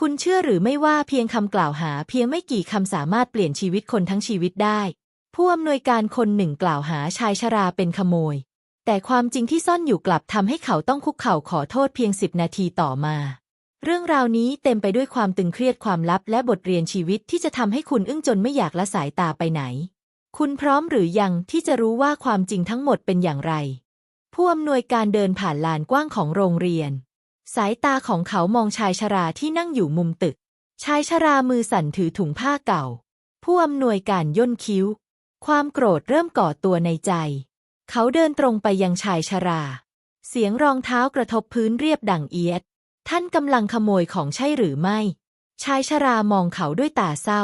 คุณเชื่อหรือไม่ว่าเพียงคำกล่าวหาเพียงไม่กี่คำสามารถเปลี่ยนชีวิตคนทั้งชีวิตได้ ผู้อำนวยการคนหนึ่งกล่าวหาชายชราเป็นขโมย แต่ความจริงที่ซ่อนอยู่กลับทำให้เขาต้องคุกเข่าขอโทษเพียงสิบนาทีต่อมา เรื่องราวนี้เต็มไปด้วยความตึงเครียดความลับและบทเรียนชีวิตที่จะทำให้คุณอึ้งจนไม่อยากละสายตาไปไหน คุณพร้อมหรือยังที่จะรู้ว่าความจริงทั้งหมดเป็นอย่างไร ผู้อำนวยการเดินผ่านลานกว้างของโรงเรียน สายตาของเขามองชายชราที่นั่งอยู่มุมตึก ชายชรามือสั่นถือถุงผ้าเก่า ผู้อำนวยการย่นคิ้ว ความโกรธเริ่มก่อตัวในใจ เขาเดินตรงไปยังชายชรา เสียงรองเท้ากระทบพื้นเรียบดังเอียด ท่านกำลังขโมยของใช่หรือไม่ ชายชรามองเขาด้วยตาเศร้า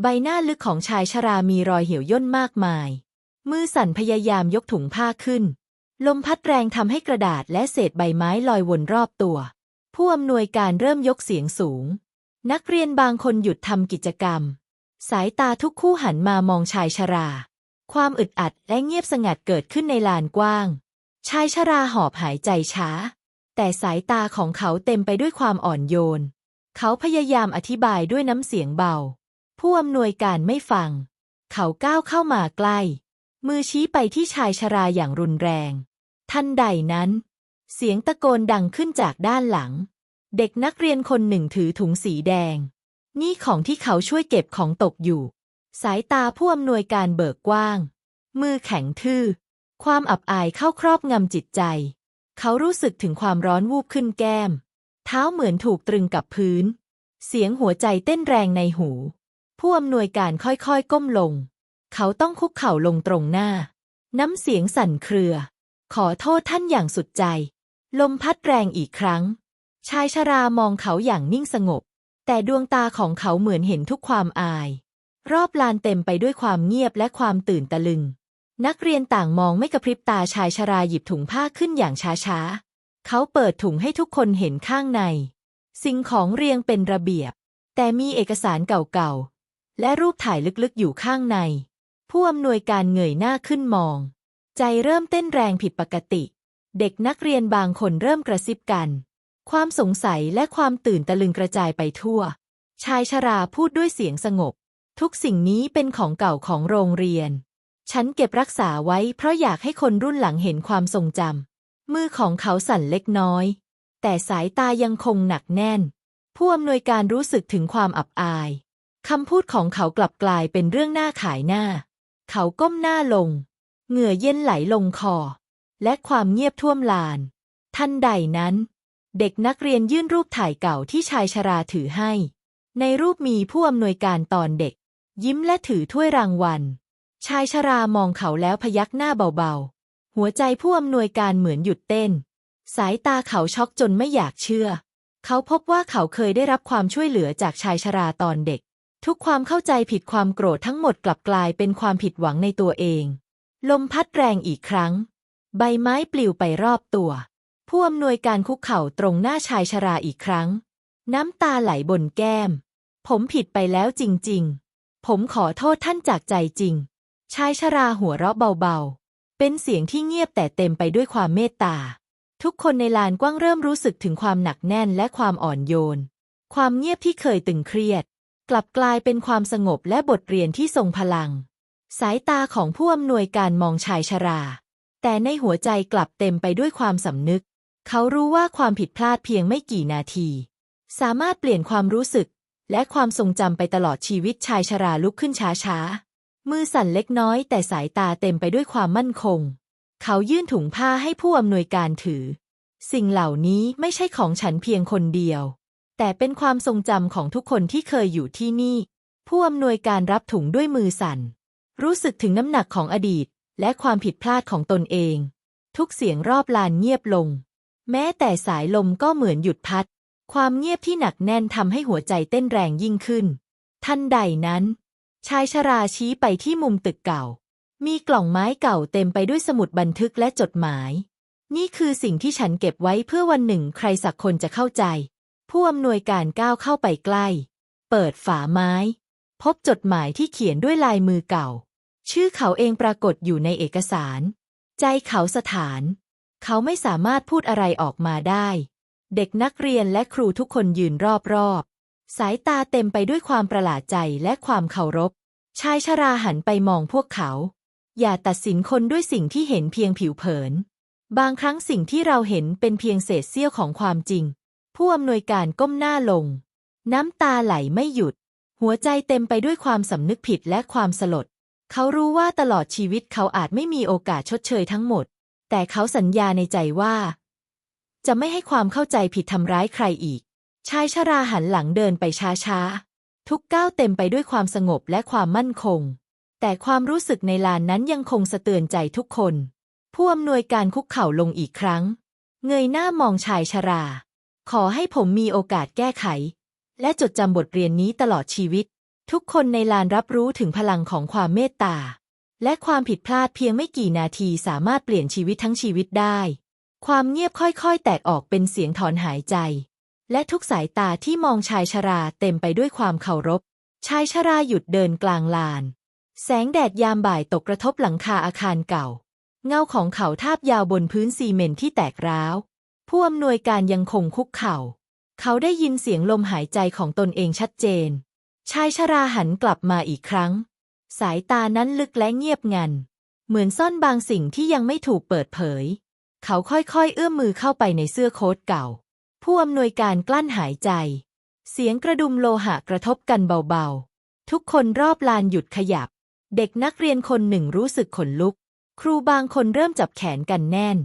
ใบหน้าลึกของชายชรามีรอยเหี่ยวย่นมากมาย มือสั่นพยายามยกถุงผ้าขึ้น ลมพัดแรงทำให้กระดาษและเศษใบไม้ลอยวนรอบตัว ผู้อำนวยการเริ่มยกเสียงสูง นักเรียนบางคนหยุดทำกิจกรรม สายตาทุกคู่หันมามองชายชรา ความอึดอัดและเงียบสงัดเกิดขึ้นในลานกว้าง ชายชราหอบหายใจช้า แต่สายตาของเขาเต็มไปด้วยความอ่อนโยน เขาพยายามอธิบายด้วยน้ำเสียงเบา ผู้อำนวยการไม่ฟัง เขาก้าวเข้ามาใกล้ มือชี้ไปที่ชายชราอย่างรุนแรง ทันใดนั้น เสียงตะโกนดังขึ้นจากด้านหลัง เด็กนักเรียนคนหนึ่งถือถุงสีแดง นี่ของที่เขาช่วยเก็บของตกอยู่ สายตาผู้อำนวยการเบิกกว้าง มือแข็งทื่อ ความอับอายเข้าครอบงำจิตใจ เขารู้สึกถึงความร้อนวูบขึ้นแก้ม เท้าเหมือนถูกตรึงกับพื้น เสียงหัวใจเต้นแรงในหู ผู้อำนวยการค่อยๆก้มลง เขาต้องคุกเข่าลงตรงหน้า น้ำเสียงสั่นเครือ ขอโทษท่านอย่างสุดใจ ลมพัดแรงอีกครั้ง ชายชรามองเขาอย่างนิ่งสงบ แต่ดวงตาของเขาเหมือนเห็นทุกความอาย รอบลานเต็มไปด้วยความเงียบและความตื่นตะลึง นักเรียนต่างมองไม่กระพริบตาชายชราหยิบถุงผ้าขึ้นอย่างช้าๆ เขาเปิดถุงให้ทุกคนเห็นข้างใน สิ่งของเรียงเป็นระเบียบ แต่มีเอกสารเก่าๆ และรูปถ่ายลึกๆอยู่ข้างใน ผู้อำนวยการเงยหน้าขึ้นมอง ใจเริ่มเต้นแรงผิดปกติ เด็กนักเรียนบางคนเริ่มกระซิบกัน ความสงสัยและความตื่นตะลึงกระจายไปทั่ว ชายชราพูดด้วยเสียงสงบ ทุกสิ่งนี้เป็นของเก่าของโรงเรียน ฉันเก็บรักษาไว้เพราะอยากให้คนรุ่นหลังเห็นความทรงจำมือของเขาสั่นเล็กน้อย แต่สายตายังคงหนักแน่น ผู้อำนวยการรู้สึกถึงความอับอายคำพูดของเขากลับกลายเป็นเรื่องหน้าขายหน้า เขาก้มหน้าลง เหงื่อเย็นไหลลงคอ และความเงียบท่วมลาน ทันใดนั้น เด็กนักเรียนยื่นรูปถ่ายเก่าที่ชายชราถือให้ ในรูปมีผู้อำนวยการตอนเด็ก ยิ้มและถือถ้วยรางวัล ชายชรามองเขาแล้วพยักหน้าเบาๆ หัวใจผู้อำนวยการเหมือนหยุดเต้น สายตาเขาช็อกจนไม่อยากเชื่อ เขาพบว่าเขาเคยได้รับความช่วยเหลือจากชายชราตอนเด็ก ทุกความเข้าใจผิดความโกรธทั้งหมดกลับกลายเป็นความผิดหวังในตัวเอง ลมพัดแรงอีกครั้ง ใบไม้ปลิวไปรอบตัว ผู้อำนวยการคุกเข่าตรงหน้าชายชราอีกครั้ง น้ำตาไหลบนแก้ม ผมผิดไปแล้วจริง ๆ ผมขอโทษท่านจากใจจริง ชายชราหัวเราะเบาๆ เป็นเสียงที่เงียบแต่เต็มไปด้วยความเมตตา ทุกคนในลานกว้างเริ่มรู้สึกถึงความหนักแน่นและความอ่อนโยน ความเงียบที่เคยตึงเครียด กลับกลายเป็นความสงบและบทเรียนที่ทรงพลัง สายตาของผู้อำนวยการมองชายชรา แต่ในหัวใจกลับเต็มไปด้วยความสำนึก เขารู้ว่าความผิดพลาดเพียงไม่กี่นาที สามารถเปลี่ยนความรู้สึก และความทรงจำไปตลอดชีวิตชายชราลุกขึ้นช้าๆ มือสั่นเล็กน้อยแต่สายตาเต็มไปด้วยความมั่นคง เขายื่นถุงผ้าให้ผู้อำนวยการถือ สิ่งเหล่านี้ไม่ใช่ของฉันเพียงคนเดียว แต่เป็นความทรงจำของทุกคนที่เคยอยู่ที่นี่ ผู้อำนวยการรับถุงด้วยมือสั่น รู้สึกถึงน้ำหนักของอดีต และความผิดพลาดของตนเอง ทุกเสียงรอบลานเงียบลง แม้แต่สายลมก็เหมือนหยุดพัด ความเงียบที่หนักแน่นทำให้หัวใจเต้นแรงยิ่งขึ้น ทันใดนั้น ชายชราชี้ไปที่มุมตึกเก่า มีกล่องไม้เก่าเต็มไปด้วยสมุดบันทึกและจดหมาย นี่คือสิ่งที่ฉันเก็บไว้เพื่อวันหนึ่งใครสักคนจะเข้าใจ ผู้อำนวยการก้าวเข้าไปใกล้ เปิดฝาไม้ พบจดหมายที่เขียนด้วยลายมือเก่า ชื่อเขาเองปรากฏอยู่ในเอกสาร ใจเขาสถาน เขาไม่สามารถพูดอะไรออกมาได้ เด็กนักเรียนและครูทุกคนยืนรอบๆ สายตาเต็มไปด้วยความประหลาดใจและความเคารพ ชายชราหันไปมองพวกเขา อย่าตัดสินคนด้วยสิ่งที่เห็นเพียงผิวเผิน บางครั้งสิ่งที่เราเห็นเป็นเพียงเศษเสี้ยวของความจริง ผู้อำนวยการก้มหน้าลง น้ำตาไหลไม่หยุด หัวใจเต็มไปด้วยความสำนึกผิดและความสลด เขารู้ว่าตลอดชีวิตเขาอาจไม่มีโอกาสชดเชยทั้งหมด แต่เขาสัญญาในใจว่า จะไม่ให้ความเข้าใจผิดทำร้ายใครอีก ชายชราหันหลังเดินไปช้าๆ ทุกก้าวเต็มไปด้วยความสงบและความมั่นคง แต่ความรู้สึกในลานนั้นยังคงสะเตือนใจทุกคน ผู้อำนวยการคุกเข่าลงอีกครั้ง เงยหน้ามองชายชรา ขอให้ผมมีโอกาสแก้ไข และจดจำบทเรียนนี้ตลอดชีวิต ทุกคนในลานรับรู้ถึงพลังของความเมตตา และความผิดพลาดเพียงไม่กี่นาทีสามารถเปลี่ยนชีวิตทั้งชีวิตได้ ความเงียบค่อยๆ แตกออกเป็นเสียงถอนหายใจ และทุกสายตาที่มองชายชราเต็มไปด้วยความเคารพ ชายชราหยุดเดินกลางลาน แสงแดดยามบ่ายตกกระทบหลังคาอาคารเก่า เงาของเขาทาบยาวบนพื้นซีเมนที่แตกร้าว ผู้อำนวยการยังคงคุกเข่า เขาได้ยินเสียงลมหายใจของตนเองชัดเจน ชายชราหันกลับมาอีกครั้ง สายตานั้นลึกและเงียบงัน เหมือนซ่อนบางสิ่งที่ยังไม่ถูกเปิดเผย เขาค่อยๆ เอื้อมมือเข้าไปในเสื้อโค้ทเก่า ผู้อำนวยการกลั้นหายใจ เสียงกระดุมโลหะกระทบกันเบาๆ ทุกคนรอบลานหยุดขยับ เด็กนักเรียนคนหนึ่งรู้สึกขนลุก ครูบางคนเริ่มจับแขนกันแน่น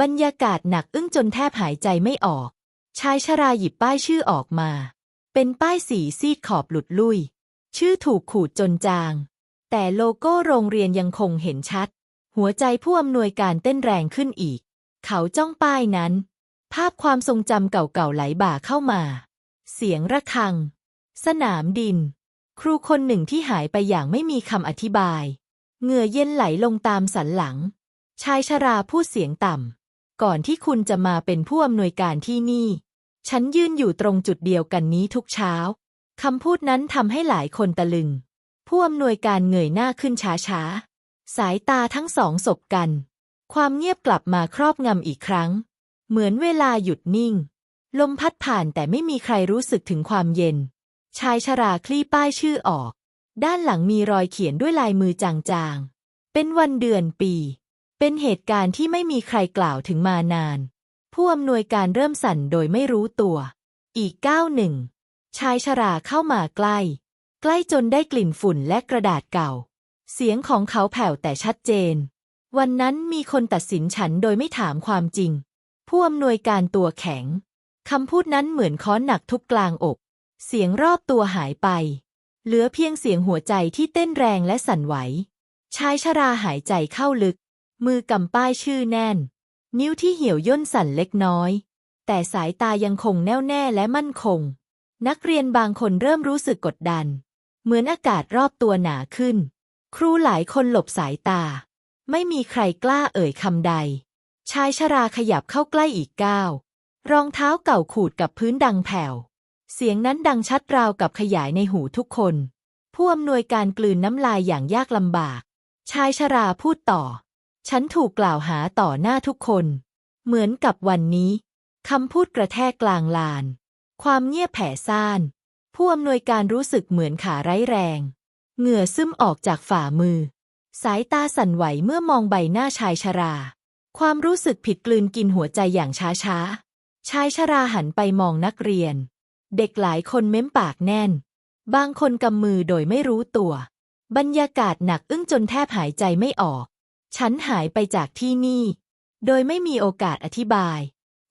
บรรยากาศหนักอึ้งจนแทบหายใจไม่ออก ชายชราหยิบป้ายชื่อออกมา เป็นป้ายสีซีดขอบหลุดลุ่ย ชื่อถูกขูดจนจาง แต่โลโก้โรงเรียนยังคงเห็นชัด หัวใจผู้อำนวยการเต้นแรงขึ้นอีก เขาจ้องป้ายนั้น ภาพความทรงจำเก่าๆไหลบ่าเข้ามา เสียงระฆัง สนามดิน ครูคนหนึ่งที่หายไปอย่างไม่มีคำอธิบาย เหงื่อเย็นไหลลงตามสันหลัง ชายชราพูดเสียงต่ำก่อนที่คุณจะมาเป็นผู้อำนวยการที่นี่ ฉันยืนอยู่ตรงจุดเดียวกันนี้ทุกเช้า คำพูดนั้นทำให้หลายคนตะลึง ผู้อำนวยการเงยหน้าขึ้นช้าๆ สายตาทั้งสองสบกัน ความเงียบกลับมาครอบงำอีกครั้ง เหมือนเวลาหยุดนิ่ง ลมพัดผ่านแต่ไม่มีใครรู้สึกถึงความเย็น ชายชราคลี่ป้ายชื่อออก ด้านหลังมีรอยเขียนด้วยลายมือจางๆ เป็นวันเดือนปี เป็นเหตุการณ์ที่ไม่มีใครกล่าวถึงมานาน ผู้อำนวยการเริ่มสั่นโดยไม่รู้ตัว อีกก้าวหนึ่ง ชายชราเข้ามาใกล้ ใกล้จนได้กลิ่นฝุ่นและกระดาษเก่า เสียงของเขาแผ่วแต่ชัดเจน วันนั้นมีคนตัดสินฉันโดยไม่ถามความจริง ผู้อำนวยการตัวแข็ง คำพูดนั้นเหมือนค้อนหนักทุบกลางอก เสียงรอบตัวหายไป เหลือเพียงเสียงหัวใจที่เต้นแรงและสั่นไหว ชายชราหายใจเข้าลึก มือกำป้ายชื่อแน่น นิ้วที่เหี่ยวย่นสั่นเล็กน้อย แต่สายตายังคงแน่วแน่และมั่นคง นักเรียนบางคนเริ่มรู้สึกกดดัน เหมือนอากาศรอบตัวหนาขึ้น ครูหลายคนหลบสายตา ไม่มีใครกล้าเอ่ยคำใด ชายชราขยับเข้าใกล้อีกก้าว รองเท้าเก่าขูดกับพื้นดังแผ่ว เสียงนั้นดังชัดราวกับขยายในหูทุกคน ผู้อำนวยการกลืนน้ำลายอย่างยากลำบาก ชายชราพูดต่อ ฉันถูกกล่าวหาต่อหน้าทุกคน เหมือนกับวันนี้คำพูดกระแทกกลางลาน ความเงียบแผ่ซ่าน ผู้อำนวยการรู้สึกเหมือนขาไร้แรง เหงื่อซึมออกจากฝ่ามือ สายตาสั่นไหวเมื่อมองใบหน้าชายชรา ความรู้สึกผิดกลืนกินหัวใจอย่างช้าๆชายชราหันไปมองนักเรียน เด็กหลายคนเม้มปากแน่น บางคนกำมือโดยไม่รู้ตัว บรรยากาศหนักอึ้งจนแทบหายใจไม่ออก ฉันหายไปจากที่นี่ โดยไม่มีโอกาสอธิบาย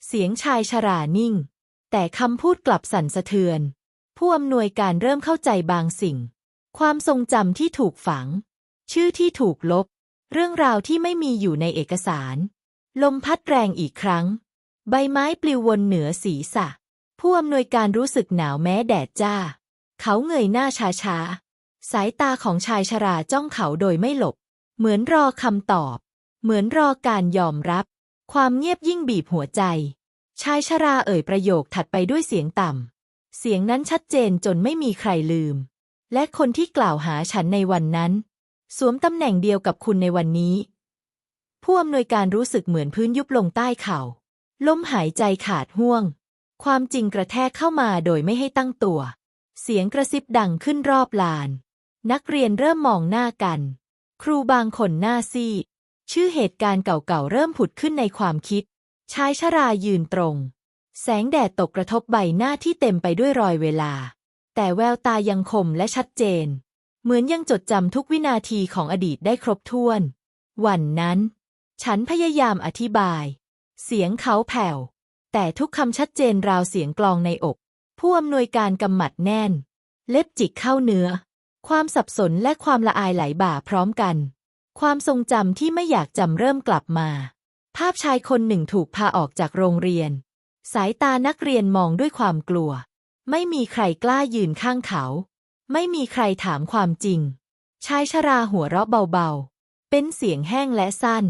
เสียงชายชรานิ่ง แต่คำพูดกลับสั่นสะเทือน ผู้อำนวยการเริ่มเข้าใจบางสิ่ง ความทรงจำที่ถูกฝัง ชื่อที่ถูกลบ เรื่องราวที่ไม่มีอยู่ในเอกสาร ลมพัดแรงอีกครั้ง ใบไม้ปลิววนเหนือศีรษะ ผู้อำนวยการรู้สึกหนาวแม้แดดจ้า เขาเงยหน้าช้าๆ สายตาของชายชราจ้องเขาโดยไม่หลบ เหมือนรอคำตอบ เหมือนรอการยอมรับ ความเงียบยิ่งบีบหัวใจ ชายชราเอ่ยประโยคถัดไปด้วยเสียงต่ำ เสียงนั้นชัดเจนจนไม่มีใครลืม และคนที่กล่าวหาฉันในวันนั้น สวมตำแหน่งเดียวกับคุณในวันนี้ ผู้อำนวยการรู้สึกเหมือนพื้นยุบลงใต้เข่าลมหายใจขาดห่วง ความจริงกระแทกเข้ามาโดยไม่ให้ตั้งตัว เสียงกระซิบดังขึ้นรอบลาน นักเรียนเริ่มมองหน้ากัน ครูบางคนหน้าซีดชื่อเหตุการณ์เก่าๆเริ่มผุดขึ้นในความคิด ชายชรายืนตรง แสงแดดตกกระทบใบหน้าที่เต็มไปด้วยรอยเวลา แต่แววตายังคมและชัดเจน เหมือนยังจดจำทุกวินาทีของอดีตได้ครบถ้วน วันนั้น ฉันพยายามอธิบาย เสียงเขาแผ่ว แต่ทุกคำชัดเจนราวเสียงกลองในอก ผู้อำนวยการกำหมัดแน่น เล็บจิกเข้าเนื้อ ความสับสนและความละอายไหลบ่าพร้อมกัน ความทรงจำที่ไม่อยากจำเริ่มกลับมา ภาพชายคนหนึ่งถูกพาออกจากโรงเรียน สายตานักเรียนมองด้วยความกลัว ไม่มีใครกล้ายืนข้างเขา ไม่มีใครถามความจริง ชายชราหัวเราะเบาๆ เป็นเสียงแห้งและสั้น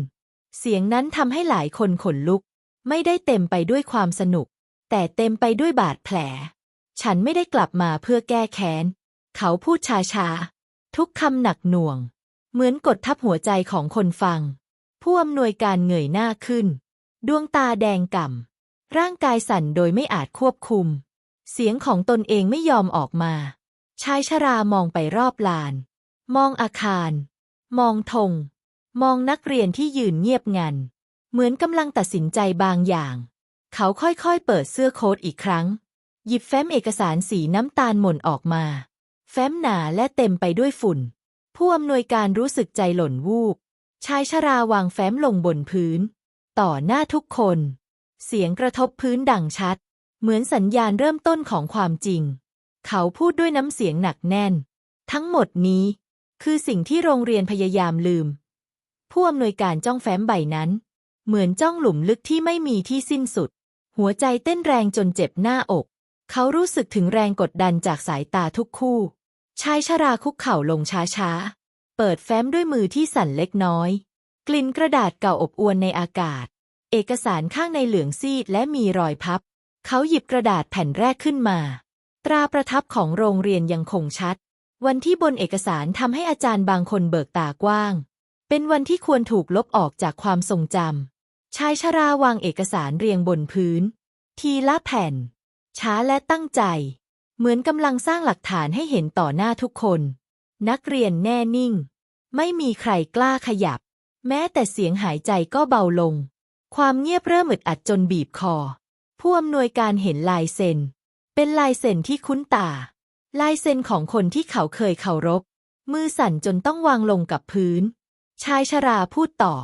เสียงนั้นทำให้หลายคนขนลุก ไม่ได้เต็มไปด้วยความสนุก แต่เต็มไปด้วยบาดแผล ฉันไม่ได้กลับมาเพื่อแก้แค้น เขาพูดช้าๆ ทุกคำหนักหน่วง เหมือนกดทับหัวใจของคนฟัง ผู้อำนวยการเงยหน้าขึ้น ดวงตาแดงก่ำ ร่างกายสั่นโดยไม่อาจควบคุม เสียงของตนเองไม่ยอมออกมา ชายชรามองไปรอบลาน มองอาคาร มองธง มองนักเรียนที่ยืนเงียบงัน เหมือนกำลังตัดสินใจบางอย่าง เขาค่อยๆ เปิดเสื้อโค้ทอีกครั้ง หยิบแฟ้มเอกสารสีน้ำตาลหม่นออกมา แฟ้มหนาและเต็มไปด้วยฝุ่น ผู้อำนวยการรู้สึกใจหล่นวูบชายชราวางแฟ้มลงบนพื้น ต่อหน้าทุกคน เสียงกระทบพื้นดังชัด เหมือนสัญญาณเริ่มต้นของความจริง เขาพูดด้วยน้ำเสียงหนักแน่น ทั้งหมดนี้ คือสิ่งที่โรงเรียนพยายามลืม ผู้อำนวยการจ้องแฟ้มใบนั้น เหมือนจ้องหลุมลึกที่ไม่มีที่สิ้นสุด หัวใจเต้นแรงจนเจ็บหน้าอก เขารู้สึกถึงแรงกดดันจากสายตาทุกคู่ ชายชราคุกเข่าลงช้าๆ เปิดแฟ้มด้วยมือที่สั่นเล็กน้อย กลิ่นกระดาษเก่าอบอวนในอากาศ เอกสารข้างในเหลืองซีดและมีรอยพับ เขาหยิบกระดาษแผ่นแรกขึ้นมา ตราประทับของโรงเรียนยังคงชัด วันที่บนเอกสารทำให้อาจารย์บางคนเบิกตากว้าง เป็นวันที่ควรถูกลบออกจากความทรงจำชายชราวางเอกสารเรียงบนพื้น ทีละแผ่น ช้าและตั้งใจ เหมือนกำลังสร้างหลักฐานให้เห็นต่อหน้าทุกคน นักเรียนแน่นิ่ง ไม่มีใครกล้าขยับ แม้แต่เสียงหายใจก็เบาลง ความเงียบเริ่มอึดอัดจนบีบคอ ผู้อำนวยการเห็นลายเซ็น เป็นลายเซ็นที่คุ้นตา ลายเซ็นของคนที่เขาเคยเคารพ มือสั่นจนต้องวางลงกับพื้น ชายชราพูดต่อ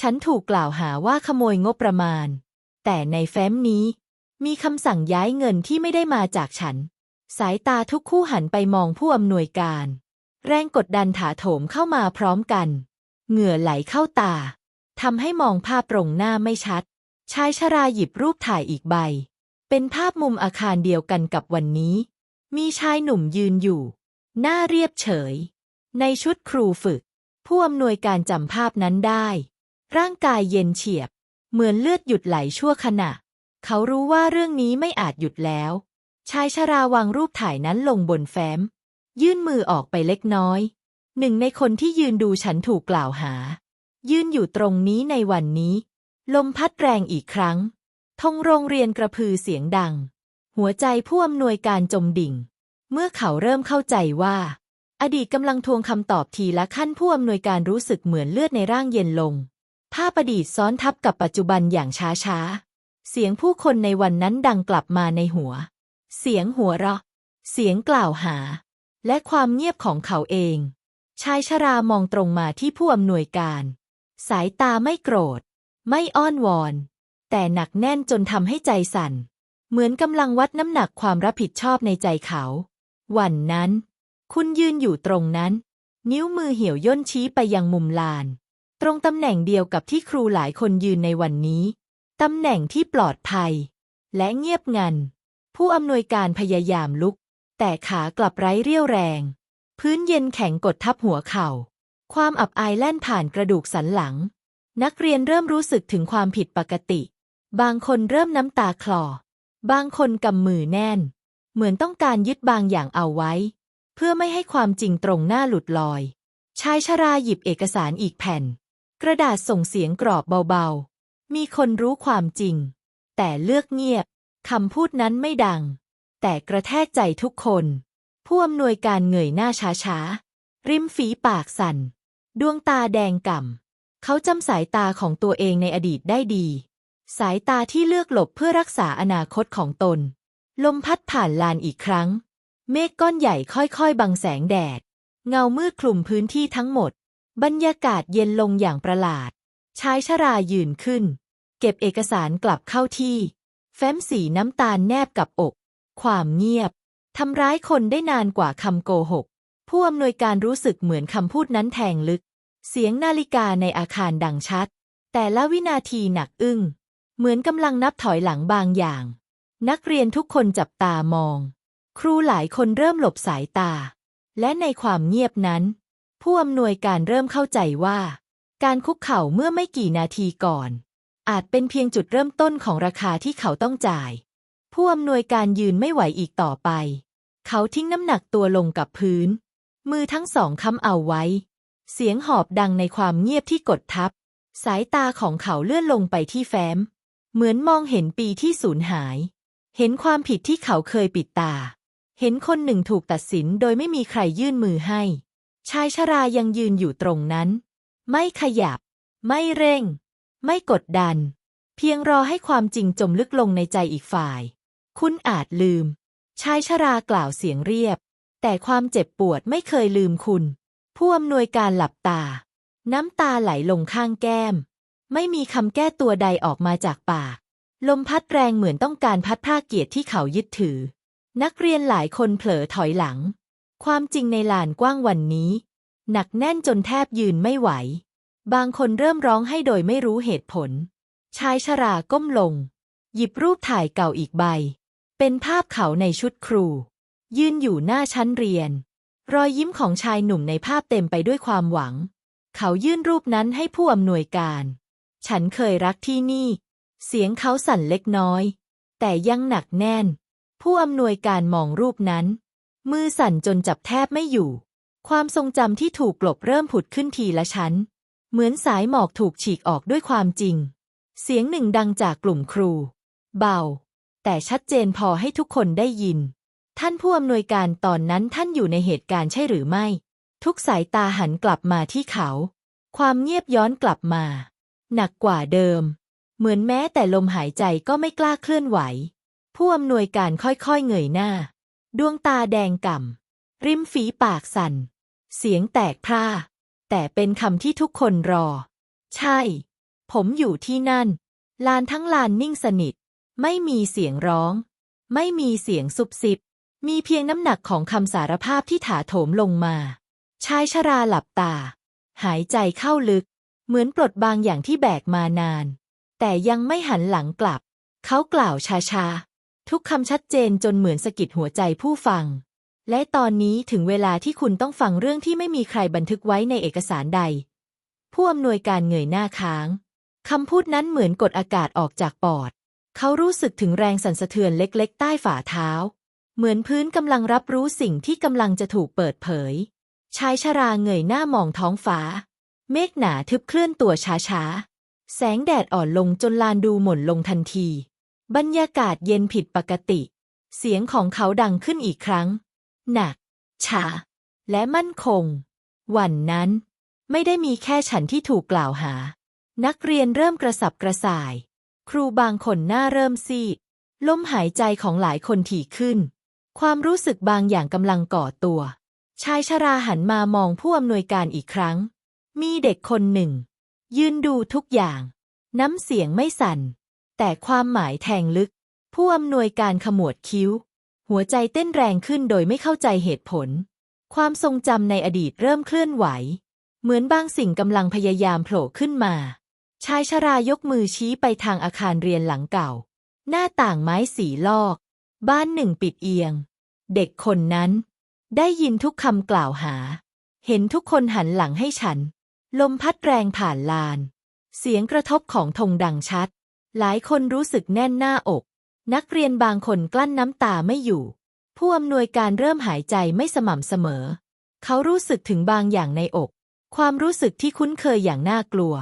ฉันถูกกล่าวหาว่าขโมยงบประมาณ แต่ในแฟ้มนี้ มีคำสั่งย้ายเงินที่ไม่ได้มาจากฉัน สายตาทุกคู่หันไปมองผู้อำนวยการ แรงกดดันถาโถมเข้ามาพร้อมกัน เหงื่อไหลเข้าตาทำให้มองภาพตรงหน้าไม่ชัด ชายชราหยิบรูปถ่ายอีกใบ เป็นภาพมุมอาคารเดียวกันกับวันนี้ มีชายหนุ่มยืนอยู่ หน้าเรียบเฉย ในชุดครูฝึก ผู้อำนวยการจำภาพนั้นได้ ร่างกายเย็นเฉียบ เหมือนเลือดหยุดไหลชั่วขณะ เขารู้ว่าเรื่องนี้ไม่อาจหยุดแล้ว ชายชราวางรูปถ่ายนั้นลงบนแฟ้ม ยื่นมือออกไปเล็กน้อย หนึ่งในคนที่ยืนดูฉันถูกกล่าวหา ยืนอยู่ตรงนี้ในวันนี้ ลมพัดแรงอีกครั้งธงโรงเรียนกระพือเสียงดัง หัวใจผู้อำนวยการจมดิ่ง เมื่อเขาเริ่มเข้าใจว่า อดีตกำลังทวงคำตอบทีละขั้นผู้อำนวยการรู้สึกเหมือนเลือดในร่างเย็นลง ภาพอดีตซ้อนทับกับปัจจุบันอย่างช้าๆเสียงผู้คนในวันนั้นดังกลับมาในหัว เสียงหัวเราะ เสียงกล่าวหา และความเงียบของเขาเอง ชายชรามองตรงมาที่ผู้อำนวยการ สายตาไม่โกรธ ไม่อ้อนวอน แต่หนักแน่นจนทำให้ใจสั่น เหมือนกำลังวัดน้ำหนักความรับผิดชอบในใจเขา วันนั้น คุณยืนอยู่ตรงนั้น นิ้วมือเหี่ยวย่นชี้ไปยังมุมลาน ตรงตำแหน่งเดียวกับที่ครูหลายคนยืนในวันนี้ ตำแหน่งที่ปลอดภัย และเงียบงัน ผู้อำนวยการพยายามลุก แต่ขากลับไร้เรี่ยวแรง พื้นเย็นแข็งกดทับหัวเข่า ความอับอายแล่นผ่านกระดูกสันหลัง นักเรียนเริ่มรู้สึกถึงความผิดปกติ บางคนเริ่มน้ำตาคลอ บางคนกำมือแน่น เหมือนต้องการยึดบางอย่างเอาไว้ เพื่อไม่ให้ความจริงตรงหน้าหลุดลอย ชายชราหยิบเอกสารอีกแผ่น กระดาษส่งเสียงกรอบเบาๆ มีคนรู้ความจริง แต่เลือกเงียบ คำพูดนั้นไม่ดัง แต่กระแทกใจทุกคน ผู้อำนวยการเงยหน้าช้าๆ ริมฝีปากสั่น ดวงตาแดงก่ำ เขาจำสายตาของตัวเองในอดีตได้ดี สายตาที่เลือกหลบเพื่อรักษาอนาคตของตน ลมพัดผ่านลานอีกครั้ง เมฆก้อนใหญ่ค่อยๆ บังแสงแดด เงามืดคลุมพื้นที่ทั้งหมด บรรยากาศเย็นลงอย่างประหลาด ชายชรายืนขึ้น เก็บเอกสารกลับเข้าที่ แฟ้มสีน้ำตาลแนบกับอก ความเงียบ ทำร้ายคนได้นานกว่าคำโกหก ผู้อำนวยการรู้สึกเหมือนคำพูดนั้นแทงลึก เสียงนาฬิกาในอาคารดังชัด แต่ละวินาทีหนักอึ้ง เหมือนกำลังนับถอยหลังบางอย่าง นักเรียนทุกคนจับตามอง ครูหลายคนเริ่มหลบสายตา และในความเงียบนั้น ผู้อำนวยการเริ่มเข้าใจว่า การคุกเข่าเมื่อไม่กี่นาทีก่อน อาจเป็นเพียงจุดเริ่มต้นของราคาที่เขาต้องจ่าย ผู้อำนวยการยืนไม่ไหวอีกต่อไป เขาทิ้งน้ำหนักตัวลงกับพื้น มือทั้งสองค้ำเอาไว้ เสียงหอบดังในความเงียบที่กดทับ สายตาของเขาเลื่อนลงไปที่แฟ้ม เหมือนมองเห็นปีที่สูญหาย เห็นความผิดที่เขาเคยปิดตา เห็นคนหนึ่งถูกตัดสินโดยไม่มีใครยื่นมือให้ ชายชรายังยืนอยู่ตรงนั้น ไม่ขยับ ไม่เร่ง ไม่กดดัน เพียงรอให้ความจริงจมลึกลงในใจอีกฝ่าย คุณอาจลืม ชายชรากล่าวเสียงเรียบ แต่ความเจ็บปวดไม่เคยลืมคุณ ผู้อำนวยการหลับตา น้ำตาไหลลงข้างแก้ม ไม่มีคำแก้ตัวใดออกมาจากปาก ลมพัดแรงเหมือนต้องการพัดพราเกียรติที่เขายึดถือ นักเรียนหลายคนเผลอถอยหลัง ความจริงในลานกว้างวันนี้ หนักแน่นจนแทบยืนไม่ไหว บางคนเริ่มร้องให้โดยไม่รู้เหตุผล ชายชราก้มลง หยิบรูปถ่ายเก่าอีกใบ เป็นภาพเขาในชุดครู ยืนอยู่หน้าชั้นเรียน รอยยิ้มของชายหนุ่มในภาพเต็มไปด้วยความหวัง เขายื่นรูปนั้นให้ผู้อำนวยการ ฉันเคยรักที่นี่ เสียงเขาสั่นเล็กน้อย แต่ยังหนักแน่น ผู้อำนวยการมองรูปนั้น มือสั่นจนจับแทบไม่อยู่ ความทรงจำที่ถูกกลบเริ่มผุดขึ้นทีละชั้น เหมือนสายหมอกถูกฉีกออกด้วยความจริง เสียงหนึ่งดังจากกลุ่มครู เบา แต่ชัดเจนพอให้ทุกคนได้ยิน ท่านผู้อำนวยการตอนนั้นท่านอยู่ในเหตุการณ์ใช่หรือไม่ ทุกสายตาหันกลับมาที่เขา ความเงียบย้อนกลับมา หนักกว่าเดิม เหมือนแม้แต่ลมหายใจก็ไม่กล้าเคลื่อนไหว ผู้อำนวยการค่อยๆเงยหน้า ดวงตาแดงก่ำริมฝีปากสั่น เสียงแตกพร่า แต่เป็นคำที่ทุกคนรอ ใช่ ผมอยู่ที่นั่น ลานทั้งลานนิ่งสนิท ไม่มีเสียงร้อง ไม่มีเสียงซุบซิบ มีเพียงน้ำหนักของคำสารภาพที่ถาโถมลงมา ชายชราหลับตา หายใจเข้าลึก เหมือนปลดบางอย่างที่แบกมานาน แต่ยังไม่หันหลังกลับ เขากล่าวช้าๆ ทุกคำชัดเจนจนเหมือนสะกิดหัวใจผู้ฟัง และตอนนี้ถึงเวลาที่คุณต้องฟังเรื่องที่ไม่มีใครบันทึกไว้ในเอกสารใด ผู้อำนวยการเงยหน้าค้างคำพูดนั้นเหมือนกดอากาศออกจากปอด เขารู้สึกถึงแรงสั่นสะเทือนเล็ก ๆ ใต้ฝ่าเท้า เหมือนพื้นกำลังรับรู้สิ่งที่กำลังจะถูกเปิดเผย ชายชราเงยหน้ามองท้องฟ้า เมฆหนาทึบเคลื่อนตัวช้าๆ แสงแดดอ่อนลงจนลานดูหม่นลงทันที บรรยากาศเย็นผิดปกติ เสียงของเขาดังขึ้นอีกครั้ง หนักชาและมั่นคง วันนั้น ไม่ได้มีแค่ฉันที่ถูกกล่าวหา นักเรียนเริ่มกระสับกระส่าย ครูบางคนหน้าเริ่มซีดลมหายใจของหลายคนถี่ขึ้น ความรู้สึกบางอย่างกำลังก่อตัว ชายชราหันมามองผู้อำนวยการอีกครั้ง มีเด็กคนหนึ่ง ยืนดูทุกอย่าง น้ำเสียงไม่สั่น แต่ความหมายแทงลึก ผู้อำนวยการขมวดคิ้ว หัวใจเต้นแรงขึ้นโดยไม่เข้าใจเหตุผล ความทรงจำในอดีตเริ่มเคลื่อนไหว เหมือนบางสิ่งกำลังพยายามโผล่ขึ้นมา ชายชรายกมือชี้ไปทางอาคารเรียนหลังเก่า หน้าต่างไม้สีลอก บ้านหนึ่งปิดเอียง เด็กคนนั้น ได้ยินทุกคำกล่าวหา เห็นทุกคนหันหลังให้ฉัน ลมพัดแรงผ่านลาน เสียงกระทบของธงดังชัด หลายคนรู้สึกแน่นหน้าอก นักเรียนบางคนกลั้นน้ำตาไม่อยู่ ผู้อำนวยการเริ่มหายใจไม่สม่ำเสมอ เขารู้สึกถึงบางอย่างในอก ความรู้สึกที่คุ้นเคยอย่างน่ากลัว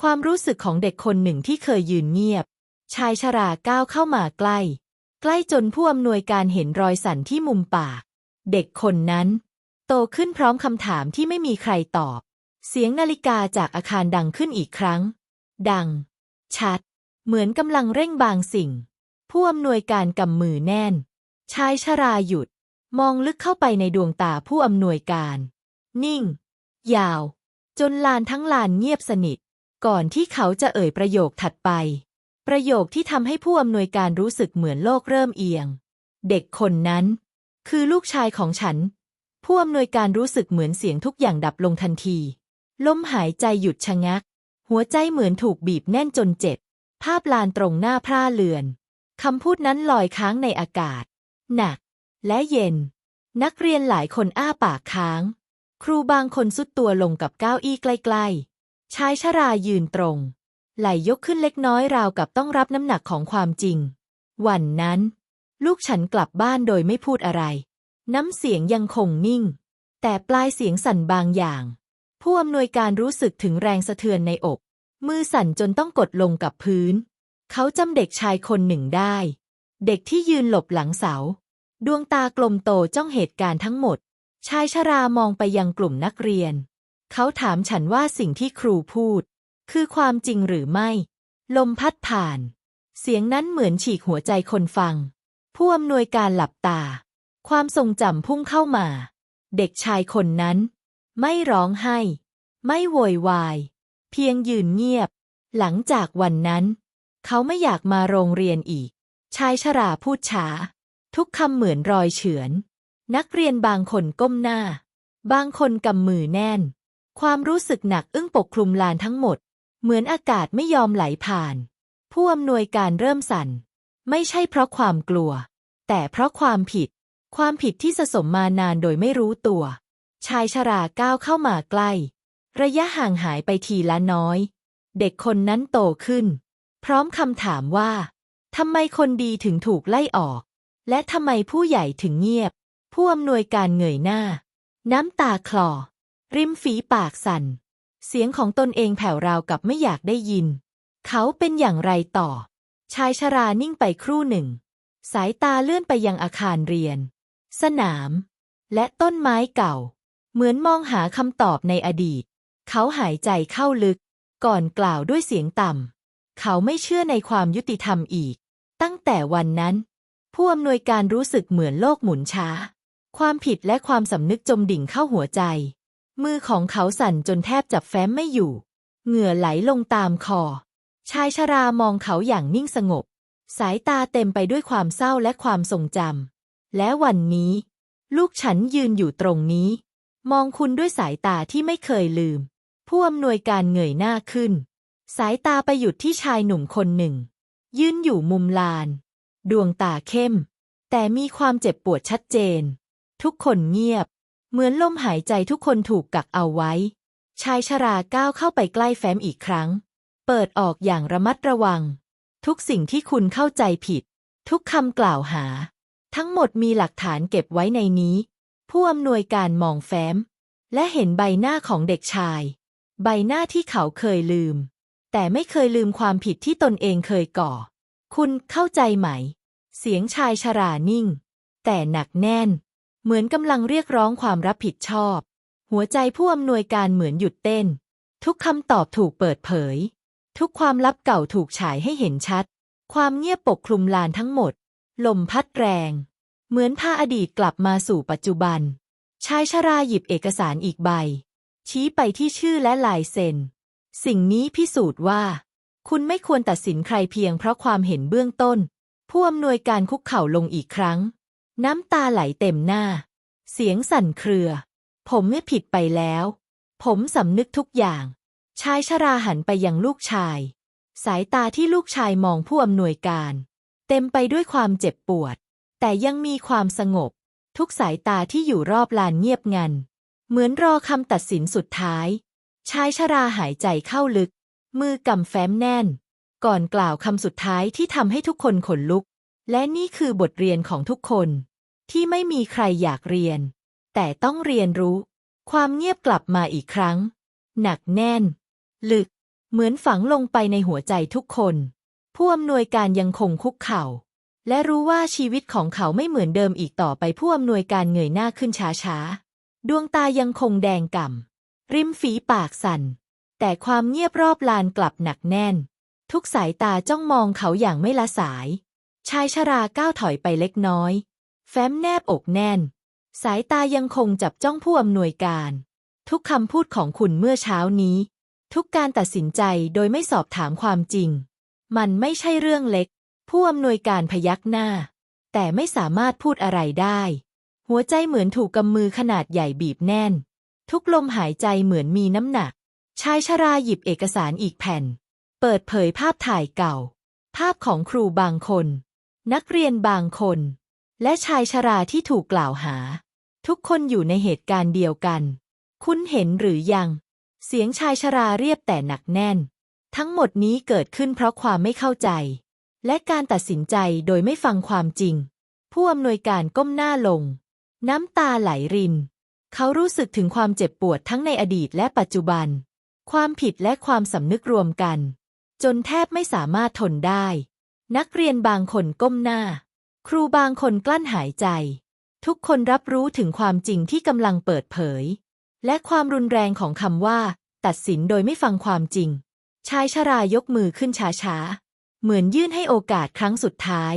ความรู้สึกของเด็กคนหนึ่งที่เคยยืนเงียบ ชายชราก้าวเข้ามาใกล้ ใกล้จนผู้อำนวยการเห็นรอยสันที่มุมปาก เด็กคนนั้น โตขึ้นพร้อมคำถามที่ไม่มีใครตอบ เสียงนาฬิกาจากอาคารดังขึ้นอีกครั้ง ดัง ชัด เหมือนกำลังเร่งบางสิ่ง ผู้อำนวยการกำมือแน่น ชายชราหยุด มองลึกเข้าไปในดวงตาผู้อำนวยการ นิ่ง ยาว จนลานทั้งลานเงียบสนิท ก่อนที่เขาจะเอ่ยประโยคถัดไป ประโยคที่ทำให้ผู้อำนวยการรู้สึกเหมือนโลกเริ่มเอียง เด็กคนนั้น คือลูกชายของฉัน ผู้อำนวยการรู้สึกเหมือนเสียงทุกอย่างดับลงทันทีลมหายใจหยุดชะงัก หัวใจเหมือนถูกบีบแน่นจนเจ็บ ภาพลานตรงหน้าพร่าเลือน คำพูดนั้นลอยค้างในอากาศ หนัก และเย็น นักเรียนหลายคนอ้าปากค้าง ครูบางคนสุดตัวลงกับเก้าอี้ใกล้ๆชายชรายืนตรง ไหลยกขึ้นเล็กน้อยราวกับต้องรับน้ำหนักของความจริง วันนั้น ลูกฉันกลับบ้านโดยไม่พูดอะไร น้ำเสียงยังคงนิ่ง แต่ปลายเสียงสั่นบางอย่าง ผู้อำนวยการรู้สึกถึงแรงสะเทือนในอก มือสั่นจนต้องกดลงกับพื้น เขาจำเด็กชายคนหนึ่งได้ เด็กที่ยืนหลบหลังเสา ดวงตากลมโตจ้องเหตุการณ์ทั้งหมด ชายชรามองไปยังกลุ่มนักเรียน เขาถามฉันว่าสิ่งที่ครูพูด คือความจริงหรือไม่ ลมพัดผ่าน เสียงนั้นเหมือนฉีกหัวใจคนฟัง ผู้อำนวยการหลับตา ความทรงจำพุ่งเข้ามา เด็กชายคนนั้น ไม่ร้องไห้ ไม่โวยวาย เพียงยืนเงียบ หลังจากวันนั้น เขาไม่อยากมาโรงเรียนอีก ชายชราพูดช้า ทุกคำเหมือนรอยเฉือน นักเรียนบางคนก้มหน้า บางคนกำมือแน่น ความรู้สึกหนักอึ้งปกคลุมลานทั้งหมด เหมือนอากาศไม่ยอมไหลผ่าน ผู้อำนวยการเริ่มสั่น ไม่ใช่เพราะความกลัว แต่เพราะความผิด ความผิดที่สะสมมานานโดยไม่รู้ตัว ชายชราก้าวเข้ามาใกล้ ระยะห่างหายไปทีละน้อย เด็กคนนั้นโตขึ้น พร้อมคำถามว่าทำไมคนดีถึงถูกไล่ออก และทำไมผู้ใหญ่ถึงเงียบ ผู้อำนวยการเงยหน้า น้ำตาคลอ ริมฝีปากสั่น เสียงของตนเองแผ่วราวกับไม่อยากได้ยิน เขาเป็นอย่างไรต่อ ชายชรานิ่งไปครู่หนึ่ง สายตาเลื่อนไปยังอาคารเรียน สนาม และต้นไม้เก่า เหมือนมองหาคำตอบในอดีต เขาหายใจเข้าลึก ก่อนกล่าวด้วยเสียงต่ำ เขาไม่เชื่อในความยุติธรรมอีก ตั้งแต่วันนั้น ผู้อำนวยการรู้สึกเหมือนโลกหมุนช้า ความผิดและความสำนึกจมดิ่งเข้าหัวใจ มือของเขาสั่นจนแทบจับแฟ้มไม่อยู่ เหงื่อไหลลงตามคอ ชายชรามองเขาอย่างนิ่งสงบ สายตาเต็มไปด้วยความเศร้าและความทรงจำและวันนี้ ลูกฉันยืนอยู่ตรงนี้ มองคุณด้วยสายตาที่ไม่เคยลืม ผู้อำนวยการเงยหน้าขึ้น สายตาไปหยุดที่ชายหนุ่มคนหนึ่ง ยืนอยู่มุมลาน ดวงตาเข้ม แต่มีความเจ็บปวดชัดเจน ทุกคนเงียบ เหมือนลมหายใจทุกคนถูกกักเอาไว้ ชายชราก้าวเข้าไปใกล้แฟ้มอีกครั้ง เปิดออกอย่างระมัดระวัง ทุกสิ่งที่คุณเข้าใจผิด ทุกคำกล่าวหา ทั้งหมดมีหลักฐานเก็บไว้ในนี้ ผู้อำนวยการมองแฟ้ม และเห็นใบหน้าของเด็กชาย ใบหน้าที่เขาเคยลืม แต่ไม่เคยลืมความผิดที่ตนเองเคยก่อ คุณเข้าใจไหม เสียงชายชรานิ่ง แต่หนักแน่น เหมือนกำลังเรียกร้องความรับผิดชอบ หัวใจผู้อำนวยการเหมือนหยุดเต้น ทุกคำตอบถูกเปิดเผย ทุกความลับเก่าถูกฉายให้เห็นชัด ความเงียบปกคลุมลานทั้งหมด ลมพัดแรง เหมือนพาอดีตกลับมาสู่ปัจจุบัน ชายชราหยิบเอกสารอีกใบ ชี้ไปที่ชื่อและลายเซ็น สิ่งนี้พิสูจน์ว่า คุณไม่ควรตัดสินใครเพียงเพราะความเห็นเบื้องต้น ผู้อำนวยการคุกเข่าลงอีกครั้ง น้ำตาไหลเต็มหน้า เสียงสั่นเครือ ผมไม่ผิดไปแล้ว ผมสำนึกทุกอย่าง ชายชราหันไปยังลูกชาย สายตาที่ลูกชายมองผู้อำนวยการ เต็มไปด้วยความเจ็บปวด แต่ยังมีความสงบ ทุกสายตาที่อยู่รอบลานเงียบงัน เหมือนรอคำตัดสินสุดท้าย ชายชราหายใจเข้าลึก มือกำแฟ้มแน่น ก่อนกล่าวคำสุดท้ายที่ทำให้ทุกคนขนลุก และนี่คือบทเรียนของทุกคน ที่ไม่มีใครอยากเรียน แต่ต้องเรียนรู้ ความเงียบกลับมาอีกครั้ง หนักแน่น ลึก เหมือนฝังลงไปในหัวใจทุกคน ผู้อำนวยการยังคงคุกเข่า และรู้ว่าชีวิตของเขาไม่เหมือนเดิมอีกต่อไปผู้อำนวยการเงยหน้าขึ้นช้าๆ ดวงตายังคงแดงก่ำ ริมฝีปากสั่น แต่ความเงียบรอบลานกลับหนักแน่น ทุกสายตาจ้องมองเขาอย่างไม่ละสาย ชายชราก้าวถอยไปเล็กน้อย แฟ้มแนบอกแน่น สายตายังคงจับจ้องผู้อำนวยการ ทุกคำพูดของคุณเมื่อเช้านี้ ทุกการตัดสินใจโดยไม่สอบถามความจริง มันไม่ใช่เรื่องเล็ก ผู้อำนวยการพยักหน้า แต่ไม่สามารถพูดอะไรได้ หัวใจเหมือนถูกกำมือขนาดใหญ่บีบแน่น ทุกลมหายใจเหมือนมีน้ำหนัก ชายชราหยิบเอกสารอีกแผ่น เปิดเผยภาพถ่ายเก่า ภาพของครูบางคน นักเรียนบางคน และชายชราที่ถูกกล่าวหา ทุกคนอยู่ในเหตุการณ์เดียวกัน คุณเห็นหรือยัง เสียงชายชราเรียบแต่หนักแน่น ทั้งหมดนี้เกิดขึ้นเพราะความไม่เข้าใจ และการตัดสินใจโดยไม่ฟังความจริง ผู้อำนวยการก้มหน้าลง น้ำตาไหลริน เขารู้สึกถึงความเจ็บปวดทั้งในอดีตและปัจจุบัน ความผิดและความสำนึกรวมกัน จนแทบไม่สามารถทนได้ นักเรียนบางคนก้มหน้า ครูบางคนกลั้นหายใจ ทุกคนรับรู้ถึงความจริงที่กำลังเปิดเผย และความรุนแรงของคำว่า ตัดสินโดยไม่ฟังความจริง ชายชรายกมือขึ้นช้าๆ เหมือนยื่นให้โอกาสครั้งสุดท้าย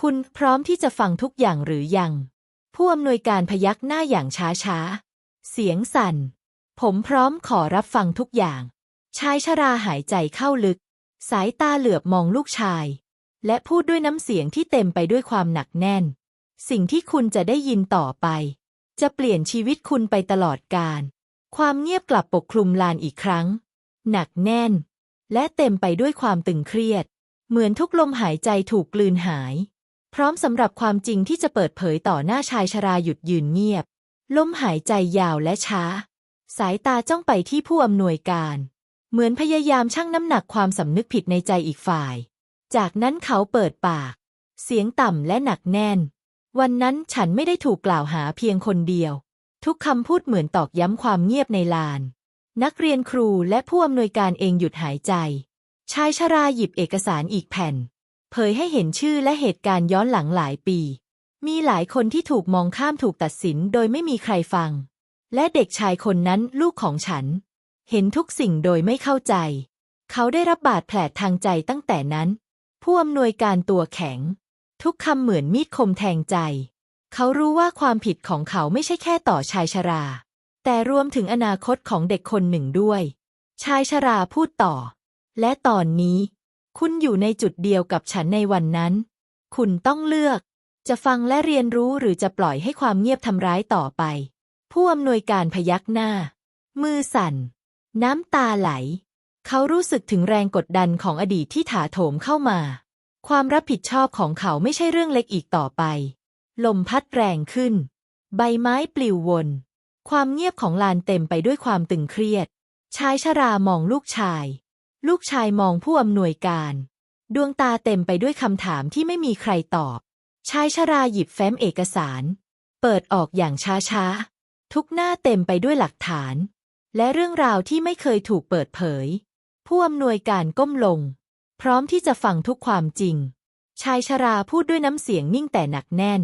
คุณพร้อมที่จะฟังทุกอย่างหรือยัง ผู้อำนวยการพยักหน้าอย่างช้าๆเสียงสั่น ผมพร้อมขอรับฟังทุกอย่าง ชายชราหายใจเข้าลึก สายตาเหลือบมองลูกชาย และพูดด้วยน้ำเสียงที่เต็มไปด้วยความหนักแน่น สิ่งที่คุณจะได้ยินต่อไป จะเปลี่ยนชีวิตคุณไปตลอดกาล ความเงียบกลับปกคลุมลานอีกครั้ง หนักแน่น และเต็มไปด้วยความตึงเครียด เหมือนทุกลมหายใจถูกกลืนหาย พร้อมสำหรับความจริงที่จะเปิดเผยต่อหน้าชายชราหยุดยืนเงียบ ลมหายใจยาวและช้า สายตาจ้องไปที่ผู้อำนวยการ เหมือนพยายามชั่งน้ำหนักความสำนึกผิดในใจอีกฝ่าย จากนั้นเขาเปิดปาก เสียงต่ำและหนักแน่น วันนั้นฉันไม่ได้ถูกกล่าวหาเพียงคนเดียว ทุกคำพูดเหมือนตอกย้ำความเงียบในลาน นักเรียนครูและผู้อำนวยการเองหยุดหายใจ ชายชราหยิบเอกสารอีกแผ่น เผยให้เห็นชื่อและเหตุการณ์ย้อนหลังหลายปี มีหลายคนที่ถูกมองข้ามถูกตัดสินโดยไม่มีใครฟัง และเด็กชายคนนั้นลูกของฉัน เห็นทุกสิ่งโดยไม่เข้าใจ เขาได้รับบาดแผลทางใจตั้งแต่นั้น ผู้อำนวยการตัวแข็ง ทุกคำเหมือนมีดคมแทงใจ เขารู้ว่าความผิดของเขาไม่ใช่แค่ต่อชายชรา แต่รวมถึงอนาคตของเด็กคนหนึ่งด้วย ชายชราพูดต่อ และตอนนี้ คุณอยู่ในจุดเดียวกับฉันในวันนั้น คุณต้องเลือก จะฟังและเรียนรู้หรือจะปล่อยให้ความเงียบทำร้ายต่อไป ผู้อำนวยการพยักหน้า มือสั่น น้ำตาไหล เขารู้สึกถึงแรงกดดันของอดีตที่ถาโถมเข้ามา ความรับผิดชอบของเขาไม่ใช่เรื่องเล็กอีกต่อไป ลมพัดแรงขึ้น ใบไม้ปลิววน ความเงียบของลานเต็มไปด้วยความตึงเครียด ชายชรามองลูกชาย ลูกชายมองผู้อำนวยการ ดวงตาเต็มไปด้วยคำถามที่ไม่มีใครตอบ ชายชราหยิบแฟ้มเอกสาร เปิดออกอย่างช้าๆ ทุกหน้าเต็มไปด้วยหลักฐาน และเรื่องราวที่ไม่เคยถูกเปิดเผย ผู้อำนวยการก้มลง พร้อมที่จะฟังทุกความจริง ชายชราพูดด้วยน้ำเสียงนิ่งแต่หนักแน่น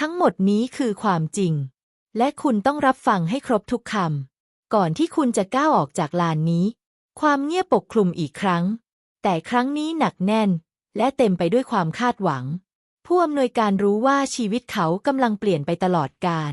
ทั้งหมดนี้คือความจริง และคุณต้องรับฟังให้ครบทุกคำก่อนที่คุณจะก้าวออกจากลานนี้ ความเงียบปกคลุมอีกครั้ง แต่ครั้งนี้หนักแน่น และเต็มไปด้วยความคาดหวัง ผู้อำนวยการรู้ว่าชีวิตเขากำลังเปลี่ยนไปตลอดกาล